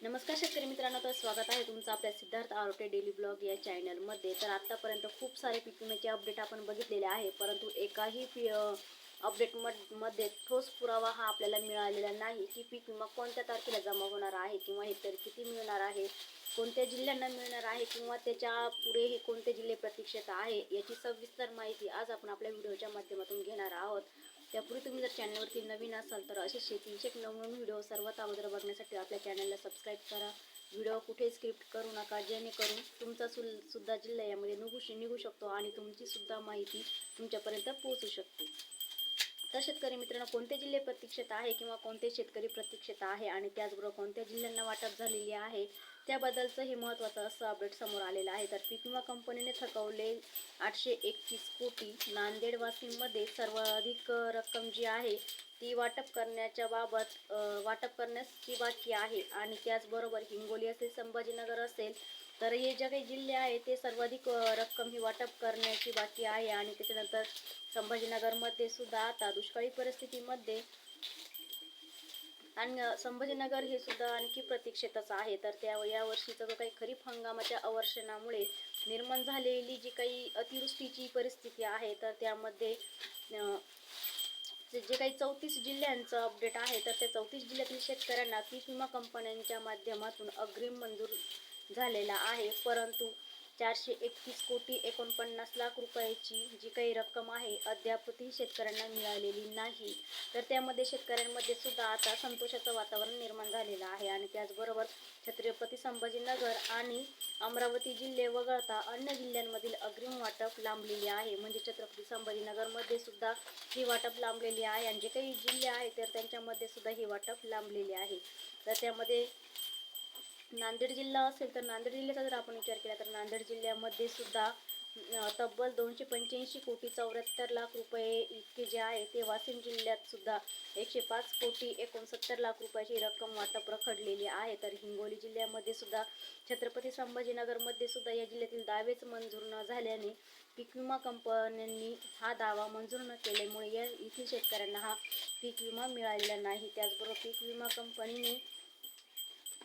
नमस्कार शेतकरी मित्रांनो तर स्वागत आहे तुमचं आपल्या सिद्धार्थ आरोटे डेली ब्लॉग या चॅनलमध्ये. तर आत्तापर्यंत खूप सारे पीक विम्याचे अपडेट आपण बघितलेले आहे परंतु एकाही पी अपडेटमध्ये ठोस पुरावा हा आपल्याला मिळालेला नाही की पीक विमा कोणत्या तारखेला जमा होणार आहे किंवा हे तर किती मिळणार आहे कोणत्या जिल्ह्यांना मिळणार आहे किंवा त्याच्या पुढे हे कोणते जिल्हे प्रतीक्षेत आहे याची सविस्तर माहिती आज आपण आपल्या व्हिडिओच्या माध्यमातून घेणार आहोत. त्यापूर्वी तुम्ही जर चॅनलवरती नवीन असाल तर असे शेतीविषयक नवनवीन व्हिडिओ सर्वात अगोदर बघण्यासाठी आपल्या चॅनलला सबस्क्राईब करा. व्हिडिओ कुठे स्क्रिप्ट करू नका जेणेकरून तुमचा सुल सुद्धा जिल्हा यामध्ये निघू निघू शकतो आणि तुमचीसुद्धा माहिती तुमच्यापर्यंत पोहोचू शकते. तर शेतकरी मित्रांनो कोणते जिल्हे प्रतीक्षेत आहे किंवा कोणते शेतकरी प्रतीक्षेत आहे आणि त्याचबरोबर कोणत्या जिल्ह्यांना वाटप झालेली आहे त्याबद्दलचं हे महत्त्वाचं असं अपडेट समोर आलेलं आहे. तर पीक विमा कंपनीने थकवले आठशे एकतीस कोटी. नांदेड वाशिममध्ये सर्वाधिक रक्कम जी आहे ती वाटप करण्याच्या बाबत वाटप करण्यास ती बाकी आहे. आणि त्याचबरोबर हिंगोली असेल संभाजीनगर असेल तर हे जे काही जिल्हे आहे ते सर्वाधिक रक्कम ही वाटप करण्याची बाकी आहे आणि त्याच्यानंतर संभाजीनगरमध्ये सुद्धा आता दुष्काळी परिस्थितीमध्ये आणि संभाजीनगर हे सुद्धा आणखी प्रतीक्षेतच आहे. तर त्या यावर्षीचा जो काही खरीप हंगामाच्या अवर्षणामुळे निर्माण झालेली जी काही अतिवृष्टीची परिस्थिती आहे तर त्यामध्ये जे जे काही चौतीस जिल्ह्यांचं अपडेट आहे तर त्या चौतीस जिल्ह्यातील शेतकऱ्यांना पीक विमा कंपन्यांच्या माध्यमातून अग्रिम मंजूर झालेला आहे. परंतु चारशे एकतीस कोटी एकोणपन्नास लाख रुपयाची जी काही रक्कम आहे अद्यापही शेतकऱ्यांना मिळालेली नाही. तर त्यामध्ये शेतकऱ्यांमध्ये सुद्धा आता संतोषाचं वातावरण निर्माण झालेलं आहे. आणि त्याचबरोबर छत्रपती संभाजीनगर आणि अमरावती जिल्हे वगळता अन्य जिल्ह्यांमधील अग्रिम वाटप लांबलेले आहे. म्हणजे छत्रपती संभाजीनगरमध्ये सुद्धा ही वाटप लांबलेली आहे. आणि जे काही जिल्हे आहेत तर त्यांच्यामध्ये सुद्धा ही वाटप लांबलेली आहे. तर त्यामध्ये नांदेड जिल्हा असेल तर नांदेड जिल्ह्याचा जर आपण विचार केला तर नांदेड जिल्ह्यामध्ये सुद्धा तब्बल दोनशे पंच्याऐंशी कोटी चौऱ्याहत्तर लाख रुपये इतके जे आहे ते वाशिम जिल्ह्यात सुद्धा एकशे पाच कोटी एकोणसत्तर लाख रुपयाची रक्कम वाटप रखडलेली आहे. तर हिंगोली जिल्ह्यामध्ये सुद्धा छत्रपती संभाजीनगरमध्ये सुद्धा या जिल्ह्यातील दावेच मंजूर न झाल्याने पीक विमा कंपन्यांनी हा दावा मंजूर न केल्यामुळे या येथील शेतकऱ्यांना हा पीक विमा मिळालेला नाही. त्याचबरोबर पीक विमा कंपनीने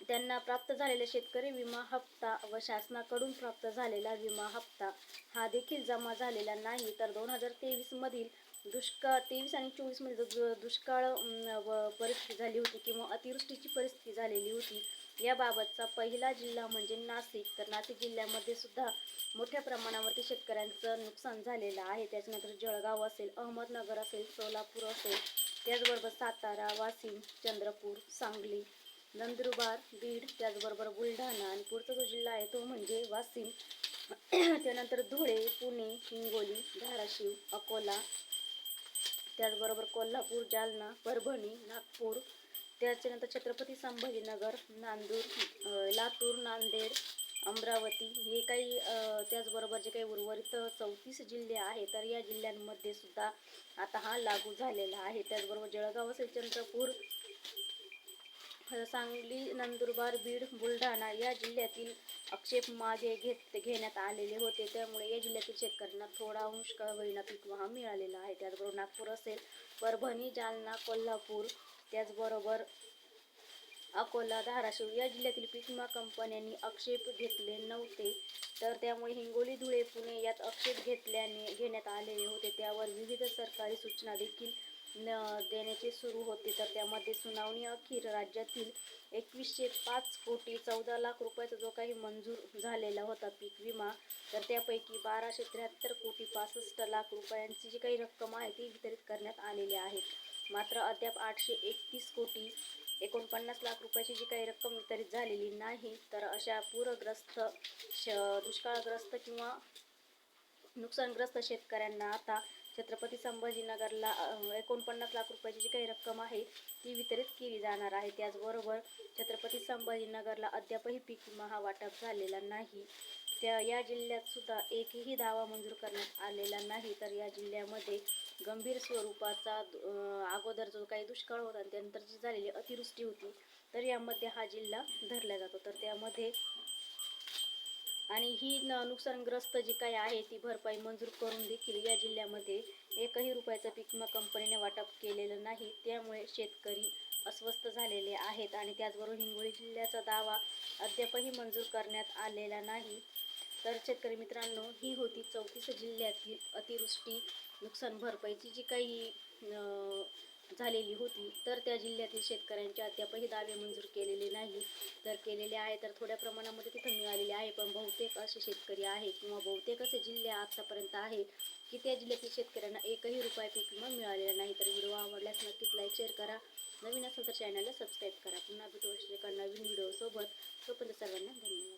त्यांना प्राप्त झालेला शेतकरी विमा हप्ता व शासनाकडून प्राप्त झालेला विमा हप्ता हा देखील जमा झालेला नाही. तर दोन हजार तेवीसमधील दुष्काळ तेवीस आणि चोवीसमध्ये जो दुष्काळ व परिस्थिती झाली होती किंवा अतिवृष्टीची परिस्थिती झालेली होती याबाबतचा पहिला जिल्हा म्हणजे नाशिक. तर नाशिक जिल्ह्यामध्ये सुद्धा मोठ्या प्रमाणावरती शेतकऱ्यांचं नुकसान झालेलं आहे. त्याच्यानंतर जळगाव असेल अहमदनगर असेल सोलापूर असेल त्याचबरोबर सातारा वाशिम चंद्रपूर सांगली नंदुरबार बीड त्याचबरोबर बुलढाणा आणि पुढचा जो जिल्हा आहे तो म्हणजे वाशिम. त्यानंतर धुळे पुणे हिंगोली धाराशिव अकोला त्याचबरोबर कोल्हापूर जालना परभणी नागपूर. त्याच्यानंतर छत्रपती संभाजीनगर नांदूर लातूर नांदेड अमरावती. हे काही त्याचबरोबर जे काही उर्वरित चौतीस जिल्हे आहे तर या जिल्ह्यांमध्ये सुद्धा आता हा लागू झालेला आहे. त्याचबरोबर जळगाव असेल चंद्रपूर सांगली नंदुरबार बीड बुलढाणा या जिल्ह्यातील आक्षेप मागे घेत घेण्यात आलेले होते. त्यामुळे या जिल्ह्यातील शेतकऱ्यांना थोडा अंश का होईना पीक विमा मिळालेला आहे. त्याचबरोबर नागपूर असेल परभणी जालना कोल्हापूर त्याचबरोबर अकोला धाराशिव या जिल्ह्यातील पीक विमा कंपन्यांनी आक्षेप घेतले नव्हते. तर त्यामुळे हिंगोली धुळे पुणे यात आक्षेप घेतल्याने घेण्यात आलेले होते. त्यावर विविध सरकारी सूचना देखील न देण्याचे सुरू होते. तर त्यामध्ये सुनावणी अखेर राज्यातील एकवीसशे पाच कोटी चौदा लाख रुपयाचा जो काही मंजूर झालेला होता पीक विमा तर त्यापैकी बाराशे त्र्याहत्तर कोटी पासष्ट लाख रुपयांची जी काही रक्कम आहे ती वितरित करण्यात आलेली आहे. मात्र अद्याप आठशे एकतीस कोटी एकोणपन्नास लाख रुपयाची जी काही रक्कम वितरित झालेली नाही तर अशा पूरग्रस्त श दुष्काळग्रस्त किंवा नुकसानग्रस्त शेतकऱ्यांना आता छत्रपती संभाजीनगरला एकोणपन्नास लाख रुपयाची जी काही रक्कम आहे ती वितरित केली जाणार आहे. त्याचबरोबर छत्रपती संभाजीनगरला अद्यापही पीक विमा हा वाटप झालेला नाही. त्या या जिल्ह्यात सुद्धा एकही दावा मंजूर करण्यात आलेला नाही. तर या जिल्ह्यामध्ये गंभीर स्वरूपाचा अगोदर जो काही दुष्काळ होता आणि त्यानंतर जी झालेली अतिवृष्टी होती तर यामध्ये हा जिल्हा धरला जातो. तर त्यामध्ये आणि ही न नुकसानग्रस्त जी काही आहे ती भरपाई मंजूर करून देखील या जिल्ह्यामध्ये एकही रुपयाचं पीक विमा कंपनीने वाटप केलेलं नाही. त्यामुळे शेतकरी अस्वस्थ झालेले आहेत आणि त्याचबरोबर हिंगोली जिल्ह्याचा दावा अद्यापही मंजूर करण्यात आलेला नाही. तर शेतकरी मित्रांनो ही होती चौतीस जिल्ह्यातील अतिवृष्टी नुकसान भरपाईची जी काही झालेली होती. तर त्या जिल्ह्यातील शेतकऱ्यांचे अद्यापही दावे मंजूर केलेले नाही. तर केलेले आहे तर थोड्या प्रमाणामध्ये तिथं मिळालेले आहे. पण बहुतेक असे शेतकरी आहे किंवा बहुतेक असे जिल्हे आतापर्यंत आहे की त्या जिल्ह्यातील शेतकऱ्यांना एकही रुपया पीक विमा मिळालेला नाही. तर व्हिडिओ आवडल्यास नक्कीच लाईक शेअर करा. नवीन असेल तर चॅनलला सबस्क्राईब करा. पुन्हा भेटू अशा एका नवीन व्हिडिओसोबत तोपर्यंत सर्वांना धन्यवाद.